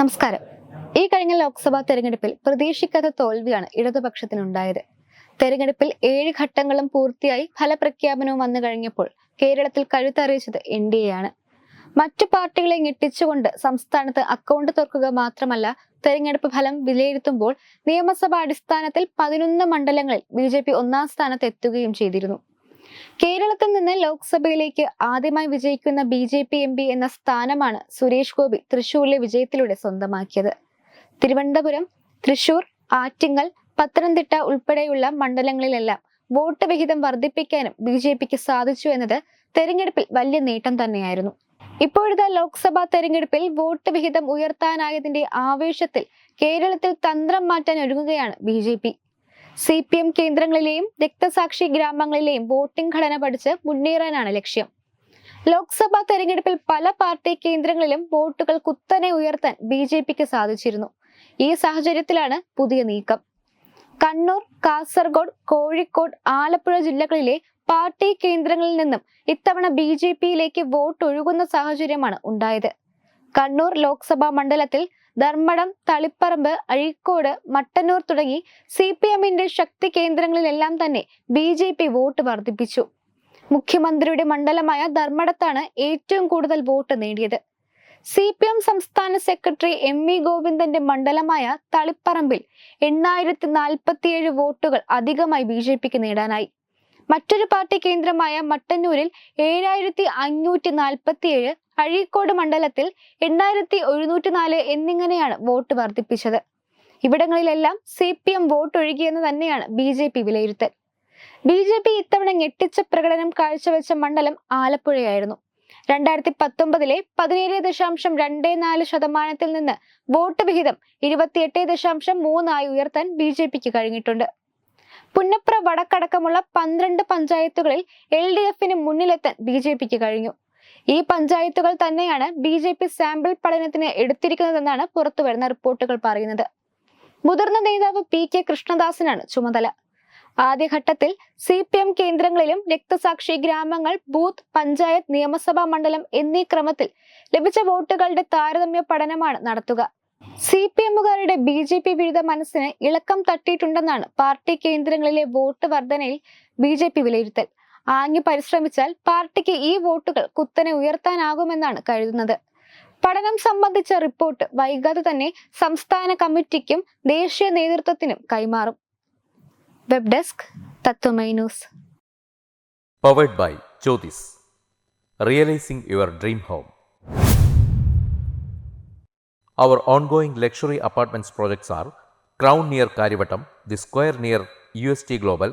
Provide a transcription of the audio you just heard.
നമസ്കാരം. ഈ കഴിഞ്ഞ ലോക്സഭാ തെരഞ്ഞെടുപ്പിൽ പ്രതീക്ഷിക്കാത്ത തോൽവിയാണ് ഇടതുപക്ഷത്തിനുണ്ടായത്. തെരഞ്ഞെടുപ്പിൽ ഏഴ് ഘട്ടങ്ങളും പൂർത്തിയായി ഫലപ്രഖ്യാപനവും വന്നു കഴിഞ്ഞപ്പോൾ കേരളത്തിൽ കഴുത്തറിയിച്ചത് എൻ ഡി എ ആണ്. മറ്റു പാർട്ടികളെ ഞെട്ടിച്ചുകൊണ്ട് സംസ്ഥാനത്ത് അക്കൗണ്ട് തുറക്കുക മാത്രമല്ല തെരഞ്ഞെടുപ്പ് ഫലം വിലയിരുത്തുമ്പോൾ നിയമസഭാ അടിസ്ഥാനത്തിൽ പതിനൊന്ന് മണ്ഡലങ്ങളിൽ ബി ജെ പി ഒന്നാം സ്ഥാനത്ത് എത്തുകയും ചെയ്തിരുന്നു. കേരളത്തിൽ നിന്ന് ലോക്സഭയിലേക്ക് ആദ്യമായി വിജയിക്കുന്ന B J P M P എന്ന സ്ഥാനമാണ് സുരേഷ് ഗോപി തൃശൂരിലെ വിജയത്തിലൂടെ സ്വന്തമാക്കിയത്. തിരുവനന്തപുരം തൃശൂർ ആറ്റിങ്ങൽ പത്തനംതിട്ട ഉൾപ്പെടെയുള്ള മണ്ഡലങ്ങളിലെല്ലാം വോട്ട് വിഹിതം വർദ്ധിപ്പിക്കാനും ബി ജെ പിക്ക് സാധിച്ചു എന്നത് തെരഞ്ഞെടുപ്പിൽ വലിയ നേട്ടം തന്നെയായിരുന്നു. ഇപ്പോഴത്തെ ലോക്സഭാ തെരഞ്ഞെടുപ്പിൽ വോട്ട് വിഹിതം ഉയർത്താനായതിന്റെ ആവേശത്തിൽ കേരളത്തിൽ തന്ത്രം മാറ്റാൻ ഒരുങ്ങുകയാണ് ബി സി പി എം കേന്ദ്രങ്ങളിലെയും രക്തസാക്ഷി ഗ്രാമങ്ങളിലെയും വോട്ടിംഗ് ഘടന പഠിച്ച് മുന്നേറാനാണ് ലക്ഷ്യം. ലോക്സഭാ തെരഞ്ഞെടുപ്പിൽ പല പാർട്ടി കേന്ദ്രങ്ങളിലും വോട്ടുകൾ കുത്തനെ ഉയർത്താൻ ബി ജെ പിക്ക് സാധിച്ചിരുന്നു. ഈ സാഹചര്യത്തിലാണ് പുതിയ നീക്കം. കണ്ണൂർ കാസർഗോഡ് കോഴിക്കോട് ആലപ്പുഴ ജില്ലകളിലെ പാർട്ടി കേന്ദ്രങ്ങളിൽ നിന്നും ഇത്തവണ ബി ജെ പിയിലേക്ക് വോട്ട് ഒഴുകുന്ന സാഹചര്യമാണ് ഉണ്ടായത്. കണ്ണൂർ ലോക്സഭാ മണ്ഡലത്തിൽ ധർമ്മടം തളിപ്പറമ്പ് അഴീക്കോട് മട്ടന്നൂർ തുടങ്ങി സി പി എമ്മിന്റെ ശക്തി കേന്ദ്രങ്ങളിലെല്ലാം തന്നെ ബി ജെ പി വോട്ട് വർദ്ധിപ്പിച്ചു. മുഖ്യമന്ത്രിയുടെ മണ്ഡലമായ ധർമ്മടത്താണ് ഏറ്റവും കൂടുതൽ വോട്ട് നേടിയത്. സി പി എം സംസ്ഥാന സെക്രട്ടറി എം വി ഗോവിന്ദന്റെ മണ്ഡലമായ തളിപ്പറമ്പിൽ എണ്ണായിരത്തി നാൽപ്പത്തിയേഴ് വോട്ടുകൾ അധികമായി ബി ജെ പിക്ക് നേടാനായി. മറ്റൊരു പാർട്ടി കേന്ദ്രമായ മട്ടന്നൂരിൽ ഏഴായിരത്തി അഞ്ഞൂറ്റി നാൽപ്പത്തിയേഴ് അഴീക്കോട് മണ്ഡലത്തിൽ എണ്ണായിരത്തി എഴുന്നൂറ്റി നാല് എന്നിങ്ങനെയാണ് വോട്ട് വർദ്ധിപ്പിച്ചത്. ഇവിടങ്ങളിലെല്ലാം സി പി എം വോട്ടൊഴുകിയെന്ന് തന്നെയാണ് ബി ജെ പി വിലയിരുത്തൽ. ബി ജെ പി ഇത്തവണ ഞെട്ടിച്ച പ്രകടനം കാഴ്ചവെച്ച മണ്ഡലം ആലപ്പുഴയായിരുന്നു. രണ്ടായിരത്തി പത്തൊമ്പതിലെ പതിനേഴ് ദശാംശം രണ്ട് നാല് ശതമാനത്തിൽ നിന്ന് വോട്ട് വിഹിതം ഇരുപത്തിയെട്ട് ദശാംശം മൂന്നായി ഉയർത്താൻ ബി ജെ പിക്ക് കഴിഞ്ഞിട്ടുണ്ട്. പുന്നപ്ര വടക്കടക്കമുള്ള പന്ത്രണ്ട് പഞ്ചായത്തുകളിൽ എൽ ഡി എഫിന് മുന്നിലെത്താൻ ബി ജെ പിക്ക് കഴിഞ്ഞു. ഈ പഞ്ചായത്തുകൾ തന്നെയാണ് ബി ജെ പി സാമ്പിൾ പഠനത്തിന് എടുത്തിരിക്കുന്നതെന്നാണ് പുറത്തുവരുന്ന റിപ്പോർട്ടുകൾ പറയുന്നത്. മുതിർന്ന നേതാവ് പി കെ കൃഷ്ണദാസിനാണ് ചുമതല. ആദ്യഘട്ടത്തിൽ സി പി എം കേന്ദ്രങ്ങളിലും രക്തസാക്ഷി ഗ്രാമങ്ങൾ ബൂത്ത് പഞ്ചായത്ത് നിയമസഭാ മണ്ഡലം എന്നീ ക്രമത്തിൽ ലഭിച്ച വോട്ടുകളുടെ താരതമ്യ പഠനമാണ് നടത്തുക. സി പി എമ്മുകാരുടെ ബി ജെ പി വിരുദ്ധ മനസ്സിന് ഇളക്കം തട്ടിയിട്ടുണ്ടെന്നാണ് പാർട്ടി കേന്ദ്രങ്ങളിലെ വോട്ട് വർധനയിൽ ബി ജെ പി വിലയിരുത്തൽ. ആഞ്ഞു പരിശ്രമിച്ചാൽ പാർട്ടിക്ക് ഈ വോട്ടുകൾ കുത്തനെ ഉയർത്താനാകുമെന്നാണ് കരുതുന്നത്. പഠനം സംബന്ധിച്ച റിപ്പോർട്ട് വൈകാതെ തന്നെ സംസ്ഥാന കമ്മിറ്റിക്കും ദേശീയ നേതൃത്വത്തിനും കൈമാറും. Web desk Tatwamayi news powered by Jyothis realising your dream home our ongoing luxury apartments projects are crown near Kariyavattom the square near U S T Crown